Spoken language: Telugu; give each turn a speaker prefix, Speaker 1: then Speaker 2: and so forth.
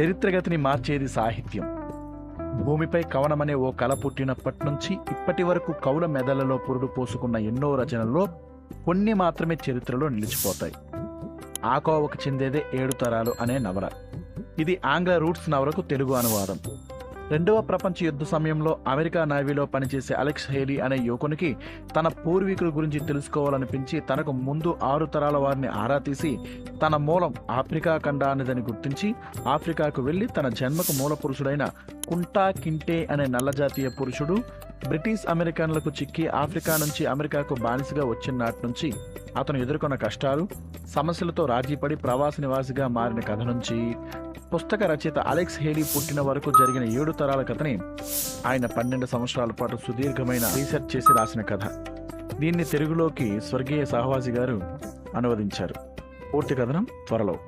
Speaker 1: చరిత్రగతిని మార్చేది సాహిత్యం. భూమిపై కవనమనే ఓ కళ పుట్టినప్పటి నుంచి ఇప్పటి వరకు కవుల మెదళ్ళలో పురుడు పోసుకున్న ఎన్నో రచనల్లో కొన్ని మాత్రమే చరిత్రలో నిలిచిపోతాయి. ఆ కోవకు చెందేదే ఏడు తరాలు అనే నవల. ఇది ఆంగ్ల రూట్స్ నవలకు తెలుగు అనువాదం. రెండవ ప్రపంచ యుద్ధ సమయంలో అమెరికా నేవీలో పనిచేసే అలెక్స్ హేలీ అనే యువకునికి తన పూర్వీకుల గురించి తెలుసుకోవాలనిపించి తనకు ముందు ఆరు తరాల వారిని ఆరా తీసి తన మూలం ఆఫ్రికా ఖండానిదని గుర్తించి ఆఫ్రికాకు వెళ్ళి తన జన్మకు మూల పురుషుడైన కుంటా కింటే అనే నల్లజాతీయ పురుషుడు బ్రిటిష్ అమెరికన్లకు చిక్కి ఆఫ్రికా నుంచి అమెరికాకు బానిసగా వచ్చిన నాటి నుంచి అతను ఎదుర్కొన్న కష్టాలు సమస్యలతో రాజీపడి ప్రవాస నివాసిగా మారిన కథ నుంచి పుస్తక రచయిత అలెక్స్ హేలీ పుట్టిన వరకు జరిగిన ఏడు తరాల కథని ఆయన పన్నెండు సంవత్సరాల పాటు సుదీర్ఘమైన రీసెర్చ్ చేసి రాసిన కథ. దీన్ని తెలుగులోకి స్వర్గీయ సహవాసి గారు అనువదించారు. పూర్తి కథనం త్వరలో.